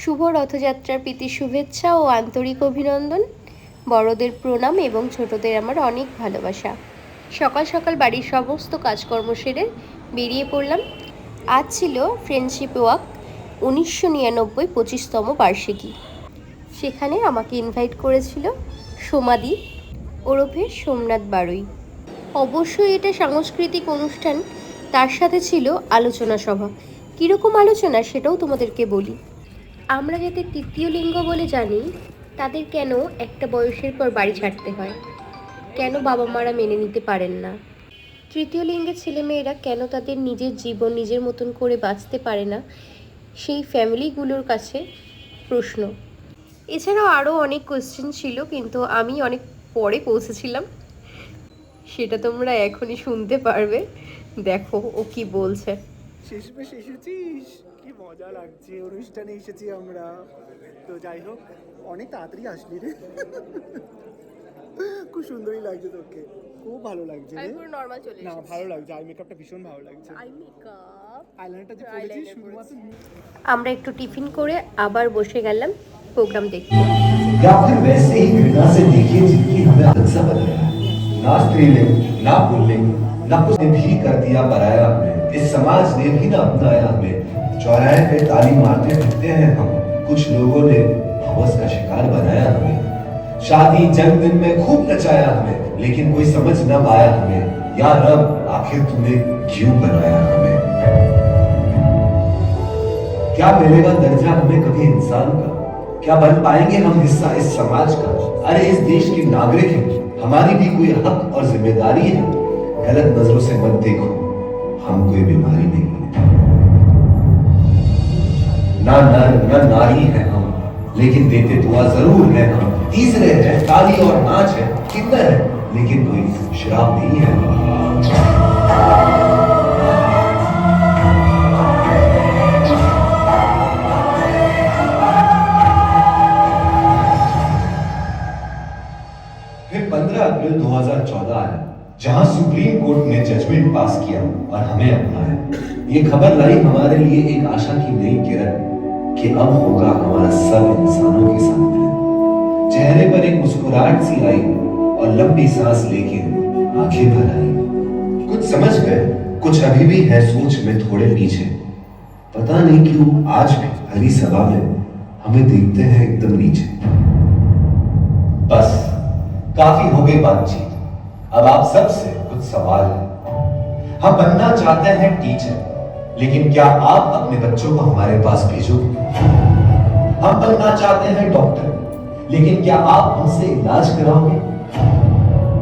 শুভ রথযাত্রার প্রীতি শুভেচ্ছা ও আন্তরিক অভিনন্দন। বড়দের প্রণাম এবং ছোটদের আমার অনেক ভালোবাসা। সকাল সকাল বাড়ির সমস্ত কাজকর্ম সেরে বেরিয়ে পড়লাম। আজ ছিল ফ্রেন্ডশিপ ওয়াক উনিশশো নিরানব্বই পঁচিশতম বার্ষিকী। সেখানে আমাকে ইনভাইট করেছিল সোমাদি ওরফে সোমনাথ বারুই। অবশ্যই এটা সাংস্কৃতিক অনুষ্ঠান, তার সাথে ছিল আলোচনা সভা। কীরকম আলোচনা সেটাও তোমাদেরকে বলি। আমরা যাতে তৃতীয় লিঙ্গ বলে জানি, তাদের কেন একটা বয়সের পর বাড়ি ছাড়তে হয়? কেন বাবা মারা মেনে নিতে পারেন না? তৃতীয় লিঙ্গের ছেলেমেয়েরা কেন তাদের নিজের জীবন নিজের মতন করে বাঁচতে পারে না? সেই ফ্যামিলিগুলোর কাছে প্রশ্ন। এছাড়াও আরও অনেক কোয়েশ্চেন ছিল, কিন্তু আমি অনেক পরে পৌঁছেছিলাম। সেটা তোমরা এখনই শুনতে পারবে। দেখো ও কি বলছে। শেষমেশ এসেছিস। কি মজা লাগছে অনুষ্ঠানে এসেছি আমরা তো যাই হোক অনেক তাড়াতাড়ি আসলি রে খুব সুন্দরই লাগছে তোকে খুব ভালো লাগছে রে নর্মাল চলে না ভালো লাগছে আই মেকআপটা ভীষণ ভালো লাগছে আই মেকআপ আইলাইনারটা যে পরেছিস শুধুমাত্র আমরা একটু টিফিন করে আবার বসে গেলাম প্রোগ্রাম দেখতে या फिर वैसे ही घृणा से देखिए जिनकी हमें आदत बनाया है ना स्त्रीलिंग ना पुल्लिंग ना कुछ ने भी कर दिया पराया हमें इस समाज ने भी ना अपनाया हमें चौराहे पे ताली मारते फिरते हैं हम। कुछ लोगों ने हवस का शिकार बनाया हमें। शादी जन्मदिन में खूब नचाया हमें, लेकिन कोई समझ न पाया हमें। या रब, आखिर तूने क्यों बनाया हमें? क्या मिलेगा दर्जा हमें कभी इंसान का? क्या बन पाएँगे हम हिस्सा इस समाज का? अरे, इस देश के नागरिक हैं। हमारी भी कोई हक और ज़िम्मेदारी है। गलत नज़रों से मत देखो। हम कोई बीमारी नहीं। ना नर, न नारी है हम, लेकिन देते दुआ ज़रूर है हम। तीसरे हैं ताली और नाच है किन्नर है, लेकिन कोई शराब नहीं है। फिर 15 अप्रैल 2014 आया जहाँ सुप्रीम कोर्ट ने जजमेंट पास किया और हमें अपनाया। ये खबर लाई हमारे लिए एक आशा की नई किरण। कि अब होगा हमारा सब इंसानों के साथ। चेहरे पर एक मुस्कुराहट सी आई और लंबी सांस लेके आँखें भर आई। कुछ समझ गए कुछ अभी भी है सोच में थोड़े पीछे। पता नहीं क्यों आज भी हरी सभा में हमें देखते हैं एकदम नीचे। बस, काफ़ी हो गई बातचीत। अब आप सबसे कुछ सवाल है। हम बनना चाहते हैं टीचर। लेकिन क्या आप अपने बच्चों को हमारे पास भेजोगे हम बनना चाहते हैं डॉक्टर, लेकिन क्या आप हमसे इलाज कराओगे?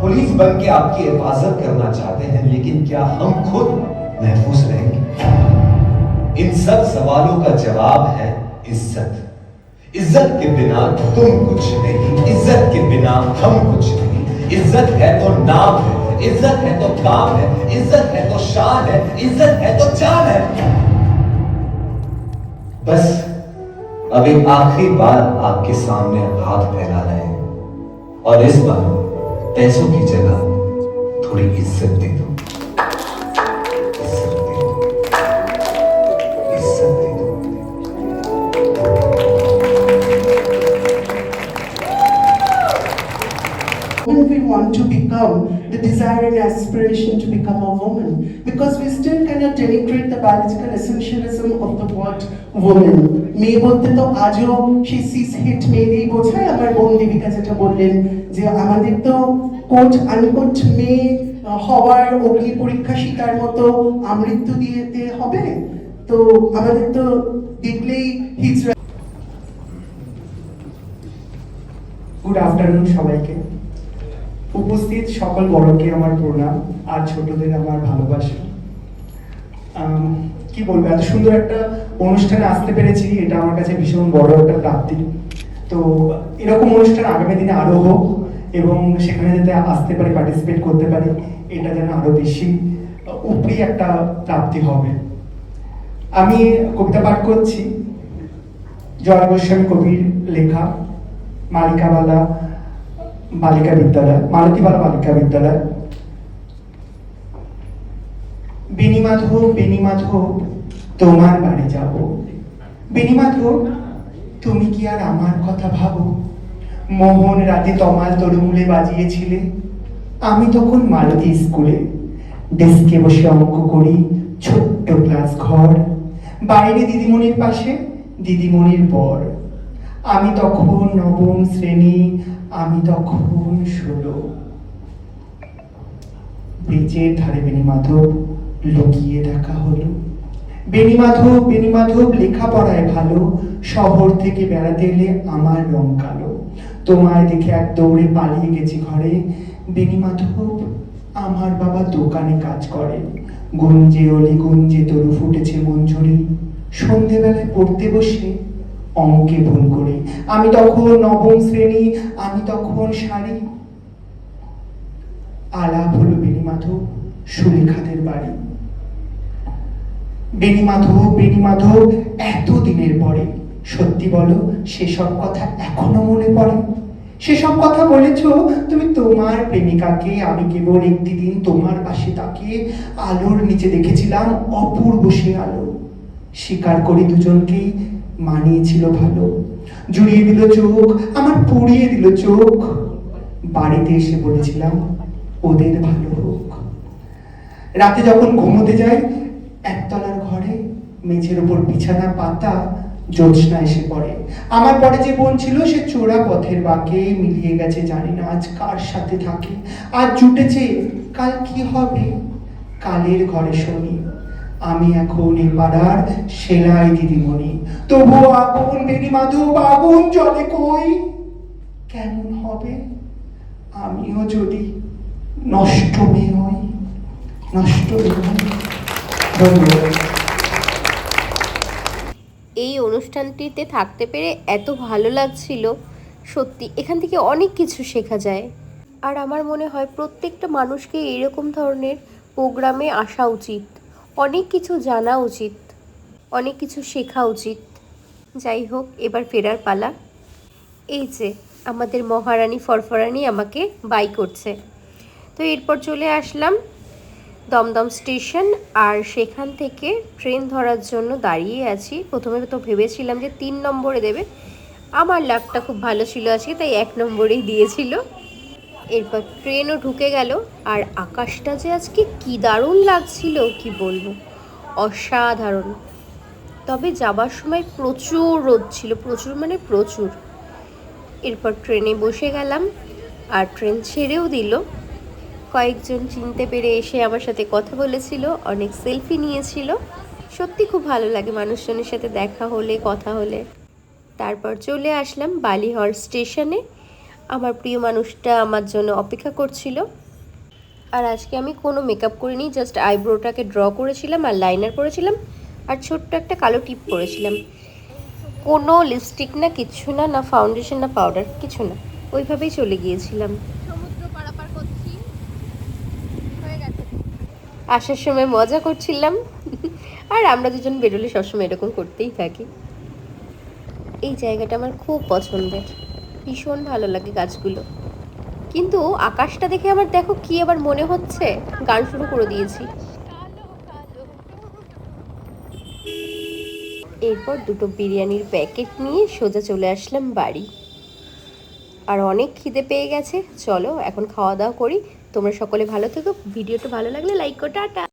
पुलिस बन के आपकी हिफाजत करना चाहते हैं, लेकिन क्या हम खुद महफूज रहेंगे? इन सब सवालों का जवाब है इज़्ज़त। इज़्ज़त के बिना तुम कुछ नहीं। इज़्ज़त के बिना हम कुछ नहीं। इज़्ज़त है तो नाम है। इज़्ज़त है तो काम है, इज़्ज़त है तो शान है, इज़्ज़त है तो चाल है। बस अब एक आखिरी बार आपके सामने हाथ फैला रहे हैं। और इस बार पैसों की जगह थोड़ी इज़्ज़त दे दो। The desire and aspiration to become a woman, because we still cannot denigrate the biological essentialism of the word woman. মেয়ে বলতে তো আজও সেই সিস হিট মেয়েদেরই বোঝায় আমার বোন দেবিকা যেটা বললেন যে আমাদের তো কোট আনকোট মেয়ে হওয়ার অগ্নি পরীক্ষা শিকার মতো আমৃত্যু দিতে হবে তো আমাদের তো দেখলেই হিজরা গুড আফটারনুন সবাইকে উপস্থিত সকল বড়কে আমার প্রণাম আর ছোটদের আমার ভালোবাসা। কি বলব, এত সুন্দর একটা অনুষ্ঠানে আসতে পেরেছি, এটা আমার কাছে ভীষণ বড় একটা প্রাপ্তি। তো, এরকম অনুষ্ঠান আগামী দিনে আরও হোক এবং সেখানে যাতে আসতে পারি পার্টিসিপেট করতে পারি, এটা যেন আরও বেশি উপরি একটা প্রাপ্তি হবে। আমি কবিতা পাঠ করছি জয় গোস্বামী কবির লেখা, মালিকাবালা বালিকা বিদ্যালয়, মালতীবালা বালিকা বিদ্যালয়। তোমার বাড়ি যাব। তুমি কি আর আমার কথা ভাবো? মোহন রাতে তমাল তরুমুলে বাজিয়েছিলে। আমি তখন মালতী স্কুলে ডেস্কে বসে অঙ্ক করি, ছোট্ট ক্লাস ঘর। বাইরে দিদিমণির পাশে দিদিমণির বর। আমি তখন নবম শ্রেণি আমি তখন ষোলো বেচের ধারে বেণীমাধব লুকিয়ে দেখা হলো। বেণীমাধব বেণীমাধব, লেখাপড়ায় ভালো, শহর থেকে বেড়াতে এলে আমার রং কালো। তোমায় দেখে এক দৌড়ে পালিয়ে গেছি ঘরে। বেণীমাধব, আমার বাবা দোকানে কাজ করে। গুঞ্জে অলি গুঞ্জে তরু ফুটেছে মঞ্জুরি। সন্ধেবেলায় পড়তে বসে অঙ্কে ভুল করে। আমি তখন নবম শ্রেণি, আমি তখন শাড়ি আলাপ হলো বেণীমাধব সুলেখাদের বাড়ি। বেণীমাধব বেণীমাধব পরে। সত্যি বলো, সেসব কথা এখনও মনে পড়ে? সেসব কথা বলেছ, তুমি তোমার প্রেমিকাকে, আমি কেবল একটি দিন তোমার পাশে তাকিয়ে আলোর নিচে দেখেছিলাম, অপূর্ব সে আলো। স্বীকার করি দুজনকেই মানিয়েছিল ভালো। জুড়িয়ে দিল চোখ, আমার পুড়িয়ে দিল চোখ। বাড়িতে এসে বলেছিলাম, ওদের ভালো হোক। রাতে যখন ঘুমোতে যাই, একতলার ঘরে মেঝের উপর বিছানা, পাতা, জ্যোৎস্না এসে পড়ে। আমার পরে যে বোন ছিল, সে চোরা পথের বাঁকে মিলিয়ে গেছে, জানি না আজ কার সাথে থাকে। আজ জুটেছে, কাল কি হবে? কালের ঘরে শনি। আমি এখন এ পাড়ার সেলাই দিদিমণি। তবু আগুন বেনি মাধব, আগুন জলে কই? কেমন হবে? আমিও যদি নষ্ট মেয়ে হই, নষ্ট এই অনুষ্ঠানটিতে থাকতে পেরে এত ভালো লাগছিল। সত্যি, এখান থেকে অনেক কিছু শেখা যায়। আর আমার মনে হয় প্রত্যেকটা মানুষকে এরকম ধরনের প্রোগ্রামে আসা উচিত। অনেক কিছু জানা উচিত, অনেক কিছু শেখা উচিত। যাই হোক, এবার ফেরার পালা। এই যে, আমাদের মহারানী ফরফরানি আমাকে বাই করছে। তো এরপর চলে আসলাম দমদম স্টেশন, আর সেখান থেকে ট্রেন ধরার জন্য দাঁড়িয়ে আছি। প্রথমে তো ভেবেছিলাম যে তিন নম্বরে দেবে। আমার লাভটা খুব ভালো ছিল আজকে, তাই এক নম্বরেই দিয়েছিল। এরপর ট্রেনও ঢুকে গেল। আর আকাশটা যে আজকে কি দারুণ লাগছিল, কি বলব? অসাধারণ। তবে যাবার সময় প্রচুর রোদ ছিল, প্রচুর মানে প্রচুর। এরপর ট্রেনে বসে গেলাম, আর ট্রেন ছেড়েও দিল। কয়েকজন চিনতে পেরে এসে আমার সাথে কথা বলেছিল, অনেক সেলফি নিয়েছিল। সত্যি খুব ভালো লাগে মানুষজনের সাথে দেখা হলে, কথা হলে। তারপর চলে আসলাম বালিহর স্টেশনে আমার প্রিয় মানুষটা আমার জন্য অপেক্ষা করছিল। আর আজকে আমি কোনো মেকআপ করিনি জাস্ট আইব্রোটাকে ড্র করেছিলাম আর লাইনার করেছিলাম আর ছোট্ট একটা কালো টিপ করেছিলাম। কোনো লিপস্টিক না কিছু না না ফাউন্ডেশন না পাউডার কিছু না। ওইভাবেই চলে গিয়েছিলাম। সমুদ্র পারাপার করছি। হয়ে গেছে। আসার সময় মজা করছিলাম। আর আমরা দুজন বেরোলে সবসময় এরকম করতেই থাকি। এই জায়গাটা আমার খুব পছন্দের। ভীষণ ভালো লাগে গাছগুলো। কিন্তু আকাশটা দেখে আমার দেখো কি আবার মনে হচ্ছে? গান শুরু করে দিয়েছি। এরপর দুটো বিরিয়ানির প্যাকেট নিয়ে সোজা চলে আসলাম বাড়ি। আর অনেক খিদে পেয়ে গেছে। চলো এখন খাওয়া দাওয়া করি। তোমরা সকলে ভালো থেকো। ভিডিওটা ভালো লাগলে লাইক করো। টাটা।